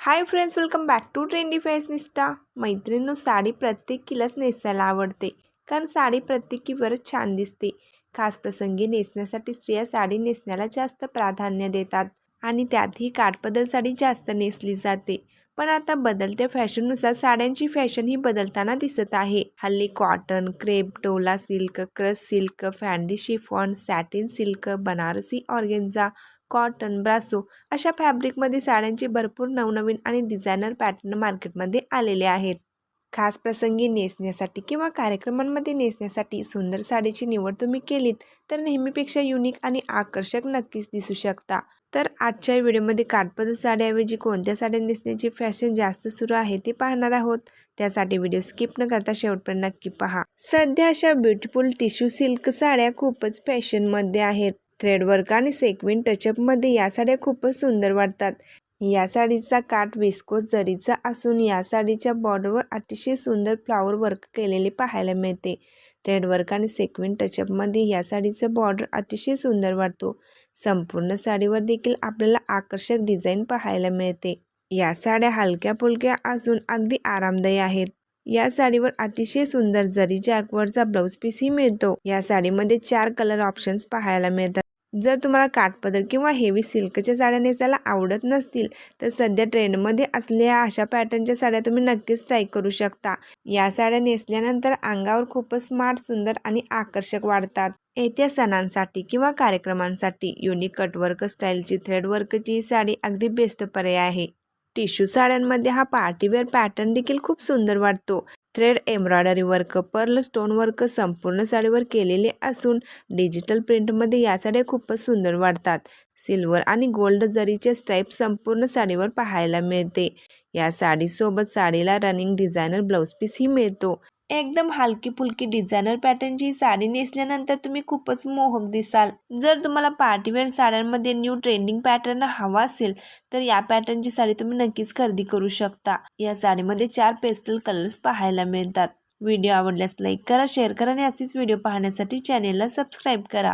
Hi friends welcome back to trendy fashionista मैत्रिणींनो साडी प्रत्येकीलाच नेसायला आवडते कारण साडी प्रत्येकीवरच छान दिसते. खास प्रसंगी नेसण्यासाठी स्त्रिया साडी नेसण्याला जास्त प्राधान्य देतात आणि त्यातही काठपदर साडी जास्त नेसली जाते. पण आता बदलत्या फॅशननुसार साड्यांची फॅशन ही बदलताना दिसत आहे. हल्ली cotton crepe dola silk crush silk Fendi chiffon satin silk Banarasi organza cotton brasso अशा फॅब्रिकमध्ये साड्यांचे भरपूर नवनवीन आणि डिझायनर पॅटर्न मार्केटमध्ये आलेले आहेत. खास प्रसंगी नेसण्यासाठी किंवा कार्यक्रमांमध्ये नेसण्यासाठी सुंदर साडीची निवड तुम्ही केलीत तर नेहमीपेक्षा युनिक आणि आकर्षक नक्कीच दिसू शकता. तर आजच्या व्हिडिओमध्ये काठपदर साड्याऐवजी कोणत्या साड्या नेसण्याची फॅशन जास्त सुरू आहे ते पाहणार आहोत. त्यासाठी व्हिडिओ स्किप न करता शेवटपर्यंत नक्की पहा. सध्या अशा ब्युटिफुल टिश्यू सिल्क साड्या खूपच फॅशनमध्ये आहेत. थ्रेडवर्क आणि सेक्विन टचअपमध्ये या साड्या खूपच सुंदर वाटतात. या साडीचा काठ विस्कोस जरीचा असून या साडीच्या बॉर्डरवर अतिशय सुंदर फ्लॉवर वर्क केलेले पाहायला मिळते. थ्रेडवर्क आणि सेक्विन टचअपमध्ये या साडीचा बॉर्डर अतिशय सुंदर वाटतो. संपूर्ण साडीवर देखील आपल्याला आकर्षक डिझाईन पाहायला मिळते. या साड्या हलक्या फुलक्या असून अगदी आरामदायी आहेत. या साडीवर अतिशय सुंदर जरी जॅकवरचा ब्लाऊज पीसही मिळतो. या साडीमध्ये चार कलर ऑप्शन्स पाहायला मिळतात. जर तुम्हाला काठपदर किंवा हेवी सिल्कच्या साड्या नेसायला आवडत नसतील तर सध्या ट्रेंडमध्ये असलेल्या अशा पॅटर्नच्या साड्या तुम्ही नक्कीच ट्राय करू शकता. या साड्या नेसल्यानंतर अंगावर खूपच स्मार्ट सुंदर आणि आकर्षक वाढतात. येत्या सणांसाठी किंवा कार्यक्रमांसाठी युनिक कटवर्क स्टाईलची थ्रेडवर्कची ही साडी अगदी बेस्ट पर्याय आहे. टिश्यू साड्यांमध्ये हा पार्टीवेअर पॅटर्न देखील खूप सुंदर वाटतो. Thread embroidery work pearl stone work संपूर्ण साडीवर केलेले असून डिजिटल प्रिंटमध्ये या साड्या खूपच सुंदर वाटतात सिल्वर आणि गोल्ड जरीचे स्ट्राईप संपूर्ण साडीवर पाहायला मिळते. या साडीसोबत साडीला रनिंग डिझायनर ब्लाऊज पीसही मिळतो. एकदम हलकी फुलकी डिझायनर पॅटर्नची साडी नेसल्यानंतर तुम्ही खूपच मोहक दिसाल. जर तुम्हाला पार्टीवेअर साड्यांमध्ये न्यू ट्रेंडिंग पॅटर्न हवा असेल तर या पॅटर्नची साडी तुम्ही नक्कीच खरेदी करू शकता. या साडीमध्ये चार पेस्टल कलर्स पाहायला मिळतात. व्हिडिओ आवडल्यास लाईक करा शेअर करा आणि असेच व्हिडिओ पाहण्यासाठी चॅनेलला सबस्क्राईब करा.